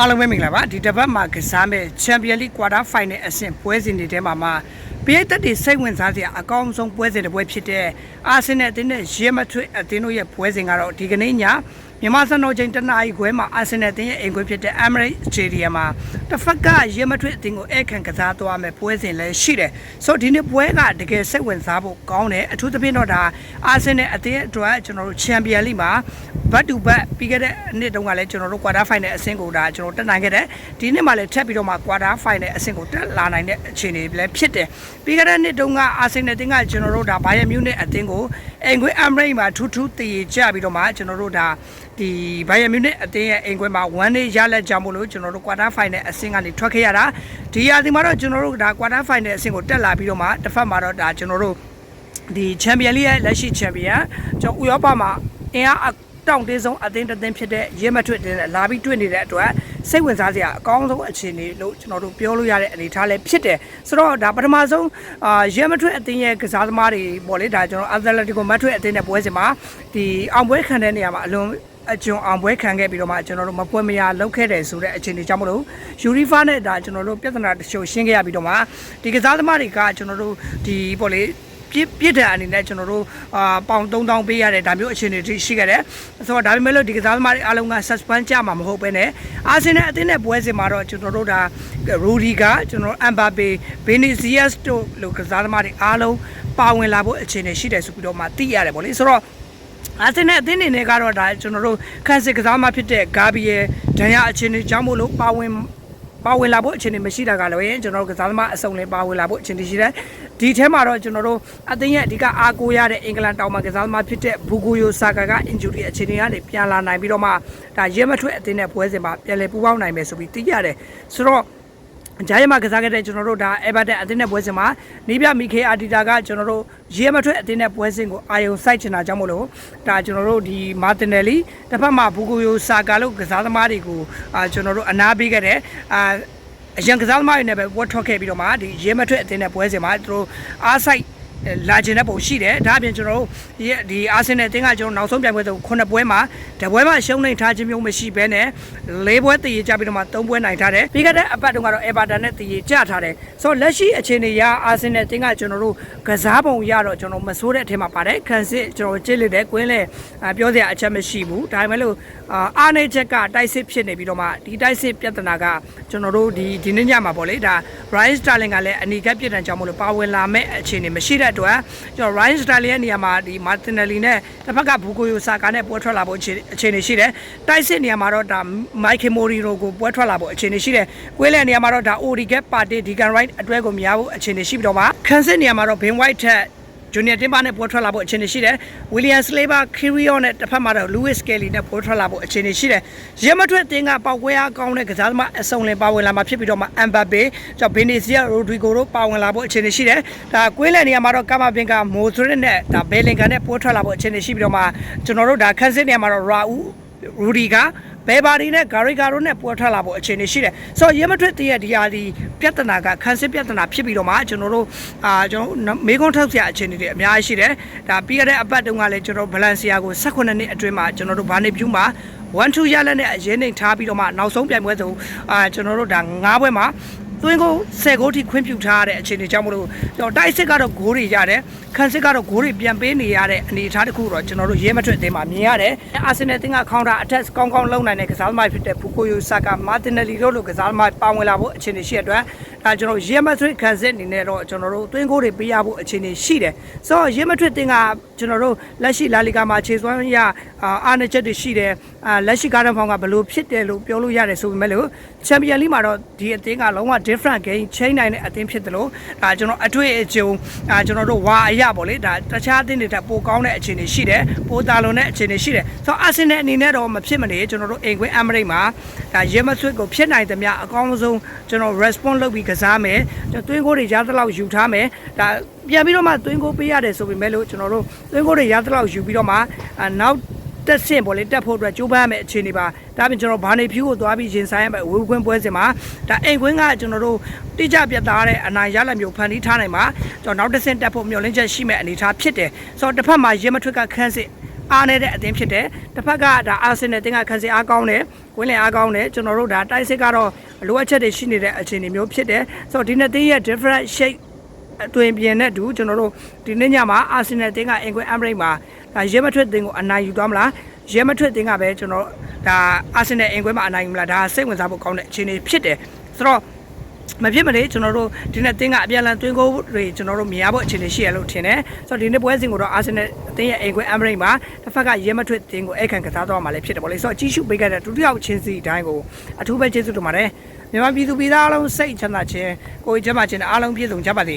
အားလုံးပဲမင်္ဂလာပါဒီတစ်ပတ်မှာကစားမဲ့ Champions League Quarter Final အဆင့်ပွဲစဉ်တွေထဲမှာမှာပရိသတ်တွေစိတ်ဝင်စားစရာအကောင်းဆုံးပွဲစဉ်တစ်ပွဲဖြစ်တဲ့အာဆင်နယ်အသင်းနဲ့ရဲမထွေအသင်းတို့ရဲ့ပွဲစဉ်ကတော့ဒီကနေ့ညမြန်မာစံတော်ချိန်တနအီခွဲမှာအာဆင်နယ်အသင်းရဲ့အိမ်ခွဲဖြစ်တဲ့ Emirates Stadium မှာတစ်ဖက်ကရဲမထွေအသင်းကိုအခန့်ကစားသွားမယ်ပွဲစဉ်လည်းရှိတယ်ဆိုတော့ဒီနေ့ပွဲကတကယ်စိတ်ဝင်စားဖို့ကောင်းတယ်အထူးသဖြင့်တော့ဒါအာဆင်နယ်အသင်းအတွက်ကျွန်တော်တို့ Champions League မှာဘတ်တူဘတ်ပြီးခဲ့တဲ့နှစ်တုန်းကလည်းကျွန်တော်တို့ quarter final အဆင့်ကိုဒါကျွန်တော်တက်နိုင်ခဲ့တယ်ဒီနှစ်မှာလည်းထပ်ပြီးတော့မှ quarter final အဆင့်ကိုတက်လာနိုင်တဲ့အခြေအနေလည်းဖြစ်တယ်ပြီးခဲ့တဲ့နှစ်တုန်းကအာဆင်နယ်တင်းကကျွန်တော်တို့ဒါဘိုင်ယန်မြူးနစ်အသင်းကိုအိမ်ခွေအမ်ဘရိတ်မှာထူးထူးတည်ကြပြီးတော့မှကျွန်တော်တို့ဒါ ဒီဘိုင်ယန်မြူးနစ်အသင်းရဲ့အိမ်ခွေမှာ1 day ရလက်ကြောင့်မို့လို့ကျွန်တော်တို့ quarter final အဆင့်ကနေထွက်ခဲ့ရတာဒီရာသီမှာတော့ကျွန်တော်တို့ဒါ quarter final အဆင့်ကိုတက်လာပြီးတော့မှတစ်ဖက်မှာတော့ဒါကျွန်တော်တို့ဒီချန်ပီယံလိရဲ့လက်ရှိချန်ပီယံကျွန်တော်ဥရောပမှာအင်အားအတောင့်တင်းဆုံးအသင်းတစ်သင်းဖြစ်တဲ့ရဲမထွတ်တင်နဲ့လာပြီးတွေ့နေတဲ့အတွက်စိတ်ဝင်စားစရာအကောင်းဆုံးအခြေအနေလို့ကျွန်တော်တို့ပြောလို့ရတဲ့အနေအထားလည်းဖြစ်တယ်ဆိုတော့ဒါပထမဆုံးအာရဲမထွတ်အသင်းရဲ့ကစားသမားတွေပေါ့လေဒါကျွန်တော်အသလက်တီကိုမထွတ်အသင်းနဲ့ပွဲစဉ်မှာဒီအောင်ပွဲခံတဲ့နေရာမှာအလွန် အကျွန်အောင်ပွဲခံခဲ့ပြီးတော့မှကျွန်တော်တို့မပွဲမရလောက်ခဲ့တယ်ဆိုတဲ့အခြေအနေကြောင့်မလို့ယူရီဖာနဲ့ဒါကျွန်တော်တို့ပြဿနာတချို့ရှင်းခဲ့ရပြီးတော့မှဒီကစားသမားတွေကကျွန်တော်တို့ဒီပေါ့လေပြစ်ပြစ်တဲ့အနေနဲ့ကျွန်တော်တို့အာပေါင်3000ပေးရတယ်ဒါမျိုးအခြေအနေတွေရှိခဲ့တယ်ဆိုတော့ဒါပေမဲ့လို့ဒီကစားသမားတွေအားလုံးက suspend ကြမှာမဟုတ်ပဲねအာဆင်နယ်အသင်းနဲ့ပွဲစဉ်မှာတော့ကျွန်တော်တို့ဒါရူဒီကကျွန်တော်အမ်ဘာပေဘီနီဇီယက်စ်တို့လိုကစားသမားတွေအားလုံးပါဝင်လာဖို့အခြေအနေရှိတယ်ဆိုပြီးတော့မှသိရတယ်ဗောလေဆိုတော့ အာဆင်နယ်အသင်းနေနဲ့ကတော့ဒါကျွန်တော်တို့ခန်းစစ်ကစားမဖြစ်တဲ့ဂါဘီယယ်ဒန်ယာအခြေအနေကြောင့်မို့လို့ပါဝင်ပါဝင်လာဖို့အခြေအနေမရှိတာကလည်းရင်ကျွန်တော်တို့ကစားသမားအစုံလည်းပါဝင်လာဖို့အခြေအနေရှိတယ်ဒီထဲမှာတော့ကျွန်တော်တို့အသင်းရဲ့အဓိကအားကိုးရတဲ့အင်္ဂလန်တောင်မှကစားသမားဖြစ်တဲ့ဘူဂိုယိုဆာကာက injury အခြေအနေကနေပြန်လာနိုင်ပြီးတော့မှဒါရဲမထွက်အသင်းနဲ့ပွဲစဉ်မှာပြန်လည်ပူးပေါင်းနိုင်မယ်ဆိုပြီးသိရတယ်ဆိုတော့ ဂျာယမကစားခဲ့တဲ့ကျွန်တော်တို့ဒါအေဗာတန်အသင်းနဲ့ပွဲစဉ်မှာနီးပြမီခေအာဒီတာကကျွန်တော်တို့ရဲမထွက်အသင်းနဲ့ပွဲစဉ်ကိုအာယုံစိုက်ချင်တာကြောင့်မို့လို့ဒါကျွန်တော်တို့ဒီမာတင်နယ်လီတစ်ဖက်မှာဘူဂိုယိုဆာကာလို့ကစားသမားတွေကိုအာကျွန်တော်တို့အနာပေးခဲ့တဲ့အာအရန်ကစားသမားတွေနဲ့ပဲပွဲထွက်ခဲ့ပြီးတော့မှဒီရဲမထွက်အသင်းနဲ့ပွဲစဉ်မှာသူတို့အားဆိုင် လာကျင်တဲ့ပုံရှိတယ်ဒါအပြင်ကျွန်တော်တို့ဒီဒီအာဆင်နယ်အသင်းကကျွန်တော်နောက်ဆုံးပြိုင်ပွဲဆိုခုနှစ်ပွဲမှာတပွဲမှာရှုံးနေထားခြင်းမျိုးမရှိဘဲနဲ့လေးပွဲတည်ရကြပြီးတော့မှသုံးပွဲနိုင်ထားတယ်ပြီးခဲ့တဲ့အပတ်တုန်းကတော့အေဗာတန်နဲ့တည်ရကြထားတယ်ဆိုတော့လက်ရှိအခြေအနေရအာဆင်နယ်အသင်းကကျွန်တော်တို့ကစားပုံရတော့ကျွန်တော်မဆိုးတဲ့အထက်မှာပါတယ်ခန်းစစ်ကျွန်တော်ကြည့်လိုက်တယ်ကွင်းလဲပြောစရာအချက်မရှိဘူးဒါပေမဲ့လို့အာနေချက်ကတိုက်စစ်ဖြစ်နေပြီးတော့မှဒီတိုက်စစ်ပြဿနာကကျွန်တော်တို့ဒီဒီနေ့ညမှာပေါ့လေဒါ Ryan Sterling ကလည်းအနီကပ်ပြစ်ဒဏ်ကြောင့်မလို့ပါဝင်လာမဲ့အခြေအနေမရှိတဲ့အတွက်ကျွန်တော် Ryan Sterling ရဲ့နေရာမှာဒီ Martinelli နဲ့တစ်ဖက်ကဘူကိုယိုဆာကာနဲ့ပွဲထွက်လာဖို့အခြေအနေရှိတယ်တိုက်စစ်နေရာမှာတော့ဒါ Michael Morino ကိုပွဲထွက်လာဖို့အခြေအနေရှိတယ်ကွေးလဲနေရာမှာတော့ဒါ Odegaard Partey Declan Rice အတွဲကိုမရဘူးအခြေအနေရှိပြီးတော့မှခန်းစစ်နေရာမှာတော့ Ben White ထက် ဂျူနီယာတင်ပါနဲ့ပွဲထွက်လာဖို့အခြေအနေရှိတယ်။ဝီလီယမ်စလေဘာခီရီယိုနဲ့တစ်ဖက်မှာတော့လူးဝစ်ကယ်လီနဲ့ပွဲထွက်လာဖို့အခြေအနေရှိတယ်။ရဲမထွက်အသင်းကပေါက်ကွဲအားကောင်းတဲ့ကစားသမားအစုံလင်ပါဝင်လာမှာဖြစ်ပြီးတော့မှအမ်ဘတ်ဘေကျော်ဘီနီစီယာရိုဒရီဂိုတို့ပါဝင်လာဖို့အခြေအနေရှိတယ်။ဒါကွင်းလယ်နေရာမှာတော့ကာမာဘင်ကမိုဒရစ်နဲ့ဒါဘယ်လင်ကန်နဲ့ပွဲထွက်လာဖို့အခြေအနေရှိပြီးတော့မှကျွန်တော်တို့ဒါခန်းစစ်နေရာမှာတော့ရာဦးရူဒီက ဘယ်ဘာဒီနဲ့ဂါရီဂါရိုနဲ့ပွဲထွက်လာဖို့အခြေအနေရှိတယ်ဆိုတော့ရဲမထွက်တည့်ရဲ့ဒီဟာဒီပြဿနာကခန်းစစ်ပြဿနာဖြစ်ပြီးတော့မှကျွန်တော်တို့အာကျွန်တော်မေကွန်ထုတ်စရာအခြေအနေတွေအများကြီးရှိတယ်ဒါပြီးရတဲ့အပတ်တုန်းကလည်းကျွန်တော်ဗလန်စီယာကို18နှစ်အတွင်းမှာကျွန်တော်တို့ဘာနေပြူးမှာ1 2ရလက်နဲ့အရင်နေထားပြီးတော့မှနောက်ဆုံးပြိုင်ပွဲဆိုအာကျွန်တော်တို့ဒါ9ပွဲမှာ သွင်းကို10ဂိုးထိခွင့်ပြုထားတဲ့အခြေအနေကြောင့်မလို့ကျွန်တော်တိုက်စစ်ကတော့ဂိုးတွေရတယ်ခန်းစစ်ကတော့ဂိုးတွေပြန်ပေးနေရတဲ့အနေအထားတစ်ခုတော့ကျွန်တော်တို့ရဲမထွက်အသင်းမှာမြင်ရတယ်အာဆင်နယ်အသင်းကကောင်တာအထက်ကောင်းကောင်းလုံနိုင်တဲ့ကစားသမားဖြစ်တဲ့ဖူကိုယိုဆာကာမာတင်နယ်လီတို့လိုကစားသမားပါဝင်လာဖို့အခြေအနေရှိတဲ့အတွက်ဒါကျွန်တော်ရဲမထွက်ခန်းစစ်အနေနဲ့တော့ကျွန်တော်တို့သွင်းဂိုးတွေပေးရဖို့အခြေအနေရှိတယ်ဆိုတော့ရဲမထွက်အသင်းကကျွန်တော်တို့လက်ရှိလာလီဂါမှာခြေစွမ်းရအာနာချက်တွေရှိတယ် အာလက်ရှိကားတန်းဖောင်ကဘယ်လိုဖြစ်တယ်လို့ပြောလို့ရတယ်ဆိုပေမဲ့လို့ချန်ပီယံလိမှာတော့ဒီအသင်းကလုံးဝ different game ချိန်နိုင်တဲ့အသင်းဖြစ်တယ်လို့ဒါကျွန်တော်အတွေ့အကြုံအာကျွန်တော်တို့ဝါအရပေါ့လေဒါတခြားအသင်းတွေတက်ပိုကောင်းတဲ့အခြေအနေရှိတယ်ပိုတာလွန်တဲ့အခြေအနေရှိတယ်ဆိုတော့အာဆင်နယ်အနေနဲ့တော့မဖြစ်မနေကျွန်တော်တို့အိမ်ခွင်းအမရိတ်မှာဒါရဲမဆွစ်ကိုဖြစ်နိုင်သမျှအကောင်းဆုံးကျွန်တော် response လုပ်ပြီးကစားမယ်သွင်းကိုတွေရသလောက်ယူထားမယ်ဒါပြန်ပြီးတော့မှသွင်းကိုပေးရတယ်ဆိုပေမဲ့လို့ကျွန်တော်တို့သွင်းကိုတွေရသလောက်ယူပြီးတော့မှနောက် တက်ဆင့်ပေါ့လေတက်ဖို့အတွက်ကြိုးပမ်းရမယ့်အခြေအနေပါဒါပြင်ကျွန်တော်ဘာနေဖြူကိုသွားပြီးရင်ဆိုင်ရမယ့်ဝေခွင်းပွဲစဉ်မှာဒါအိမ်ခွင်းကကျွန်တော်တို့တိကျပြတ်သားတဲ့အနိုင်ရလက်မျိုးဖန်တီးထားနိုင်မှာကျွန်တော်နောက်တစ်ဆင့်တက်ဖို့မျှော်လင့်ချက်ရှိမဲ့အနေအထားဖြစ်တယ်ဆိုတော့တစ်ဖက်မှာရဲမထွက်ကခန်းစစ်အားနေတဲ့အသင်းဖြစ်တယ်တစ်ဖက်ကဒါအာဆင်နယ်အသင်းကခံစီအားကောင်းတယ်ဝင်းလင်အားကောင်းတယ်ကျွန်တော်တို့ဒါတိုက်စစ်ကတော့လိုအပ်ချက်တွေရှိနေတဲ့အခြေအနေမျိုးဖြစ်တယ်ဆိုတော့ဒီနှစ်သင်းရဲ့ different shape အတွင်ပြင်နဲ့တူကျွန်တော်တို့ဒီနေ့ညမှာအာဆင်နယ်အသင်းကအင်ကွင်းအမ်ဘရိတ်မှာဒါရဲမထွက်အသင်းကိုအနိုင်ယူသွားမလားရဲမထွက်အသင်းကပဲကျွန်တော်ဒါအာဆင်နယ်အင်ကွင်းမှာအနိုင်ယူမလားဒါစိတ်ဝင်စားဖို့ကောင်းတဲ့အခြေအနေဖြစ်တယ်ဆိုတော့မဖြစ်မနေကျွန်တော်တို့ဒီနေ့အသင်းကအပြန်အလှန်သွင်းကိုတွေကျွန်တော်တို့မြင်ရဖို့အခြေအနေရှိရလို့ထင်တယ်ဆိုတော့ဒီနေ့ပွဲစဉ်ကိုတော့အာဆင်နယ်အသင်းရဲ့အိမ်ခွဲအမ်ဘရိတ်မှာတစ်ဖက်ကရဲမထွတ်အသင်းကိုအဲ့ခံကစားသွားမှာလည်းဖြစ်တယ်ပေါ့လေဆိုတော့ကြီးစုပေးခဲ့တဲ့ဒုတိယချင်းစီတိုင်းကိုအထူးပဲကျေးဇူးတင်ပါတယ်မြန်မာပြည်သူပြည်သားအားလုံးစိတ်ချမ်းသာခြင်းကိုယ်ကျန်းမာခြင်းနဲ့အားလုံးပြည့်စုံကြပါစေ